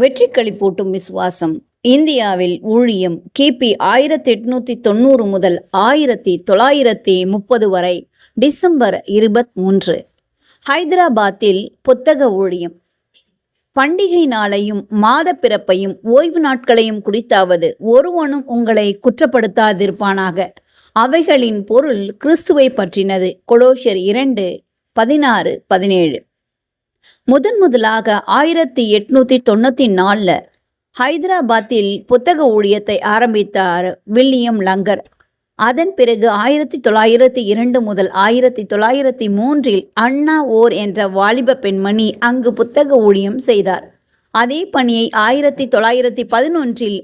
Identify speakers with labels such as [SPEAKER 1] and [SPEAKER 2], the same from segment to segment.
[SPEAKER 1] வெற்றிக்களி போட்டும் விசுவாசம் இந்தியாவில் ஊழியம் கிபி ஆயிரத்தி எட்நூத்தி தொண்ணூறு முதல் ஆயிரத்தி தொள்ளாயிரத்தி முப்பது வரை டிசம்பர் இருபத் மூன்று ஹைதராபாத்தில் புத்தக ஊழியம் பண்டிகை நாளையும் மாத பிறப்பையும் ஓய்வு நாட்களையும் குறித்தாவது ஒருவனும் உங்களை குற்றப்படுத்தாதிருப்பானாக அவைகளின் பொருள் கிறிஸ்துவை பற்றினது கொலோஷர் இரண்டு பதினாறு பதினேழு முதன் முதலாக ஆயிரத்தி எட்நூத்தி தொண்ணூத்தி நாலில் ஹைதராபாத்தில் புத்தக ஊழியத்தை ஆரம்பித்தார் வில்லியம் லங்கர் அதன் பிறகு ஆயிரத்தி தொள்ளாயிரத்தி இரண்டு முதல் ஆயிரத்தி தொள்ளாயிரத்தி மூன்றில் அண்ணா ஓர் என்ற வாலிப பெண்மணி அங்கு புத்தக ஊழியம் செய்தார் அதே பணியை ஆயிரத்தி தொள்ளாயிரத்தி பதினொன்றில்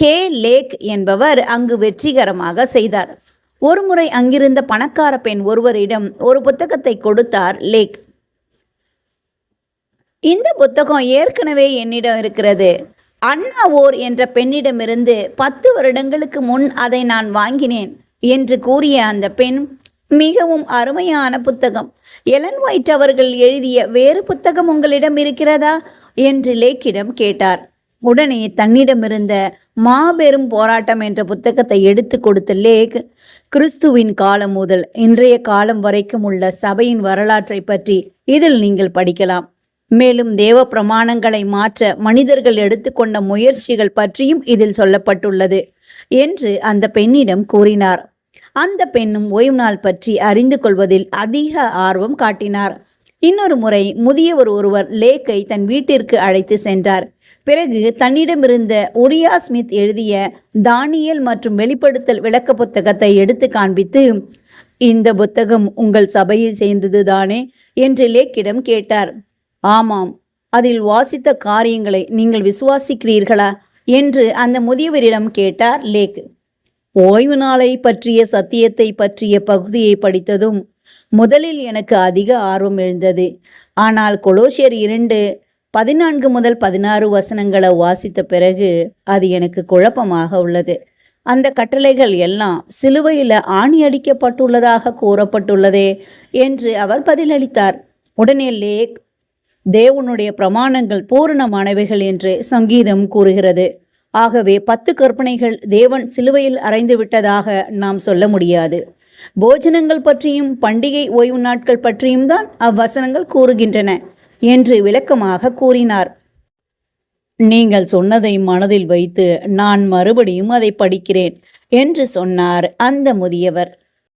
[SPEAKER 1] கே லேக் என்பவர் அங்கு வெற்றிகரமாக செய்தார் ஒருமுறை அங்கிருந்த பணக்கார பெண் ஒருவரிடம் ஒரு புத்தகத்தை கொடுத்தார் லேக்
[SPEAKER 2] இந்த புத்தகம் ஏற்கனவே என்னிடம் இருக்கிறது அண்ணா ஓர் என்ற பெண்ணிடமிருந்து பத்து வருடங்களுக்கு முன் அதை நான் வாங்கினேன் என்று கூறிய அந்த பெண் மிகவும் அருமையான புத்தகம் எலன் ஒயிட் அவர்கள் எழுதிய வேறு புத்தகம் உங்களிடம் இருக்கிறதா என்று லேக்கிடம் கேட்டார் உடனே தன்னிடமிருந்த மாபெரும் போராட்டம் என்ற புத்தகத்தை எடுத்து கொடுத்த லேக் கிறிஸ்துவின் காலம் முதல் இன்றைய காலம் வரைக்கும் உள்ள சபையின் வரலாற்றை பற்றி இதில் நீங்கள் படிக்கலாம் மேலும் தேவ பிரமாணங்களை மாற்ற மனிதர்கள் எடுத்துக்கொண்ட முயற்சிகள் பற்றியும் இதில் சொல்லப்பட்டுள்ளது என்று அந்த பெண்ணிடம் கூறினார் அந்த பெண்ணும் ஓய்வு நாள் பற்றி அறிந்து கொள்வதில் அதிக ஆர்வம் காட்டினார் இன்னொரு முறை முதியவர் ஒருவர் லேக்கை தன் வீட்டிற்கு அழைத்து சென்றார் பிறகு தன்னிடமிருந்த ஒரியா ஸ்மித் எழுதிய தானியல் மற்றும் வெளிப்படுத்தல் விளக்க புத்தகத்தை எடுத்து காண்பித்து இந்த புத்தகம் உங்கள் சபையை சேர்ந்தது தானே என்று லேக்கிடம் கேட்டார் ஆமாம் அதில் வாசித்த காரியங்களை நீங்கள் விசுவாசிக்கிறீர்களா என்று அந்த முதியவரிடம் கேட்டார் லேக் ஓய்வு நாளை பற்றிய சத்தியத்தை பற்றிய பகுதியை படித்ததும் முதலில் எனக்கு அதிக ஆர்வம் எழுந்தது ஆனால் கொலோசியர் இரண்டு பதினான்கு முதல் பதினாறு வசனங்களை வாசித்த பிறகு அது எனக்கு குழப்பமாக உள்ளது அந்த கட்டளைகள் எல்லாம் சிலுவையில் ஆணி அடிக்கப்பட்டுள்ளதாக கூறப்பட்டுள்ளதே என்று அவர் பதிலளித்தார் உடனே லேக் தேவனுடைய பிரமாணங்கள் பூரணமானவைகள் என்று சங்கீதம் கூறுகிறது ஆகவே பத்து கற்பனைகள் தேவன் சிலுவையில் அறைந்து விட்டதாக நாம் சொல்ல முடியாது போஜனங்கள் பற்றியும் பண்டிகை ஓய்வு நாட்கள் பற்றியும் தான் அவ்வசனங்கள் கூறுகின்றன என்று விளக்கமாக கூறினார் நீங்கள் சொன்னதை மனதில் வைத்து நான் மறுபடியும் அதை படிக்கிறேன் என்று சொன்னார் அந்த முதியவர்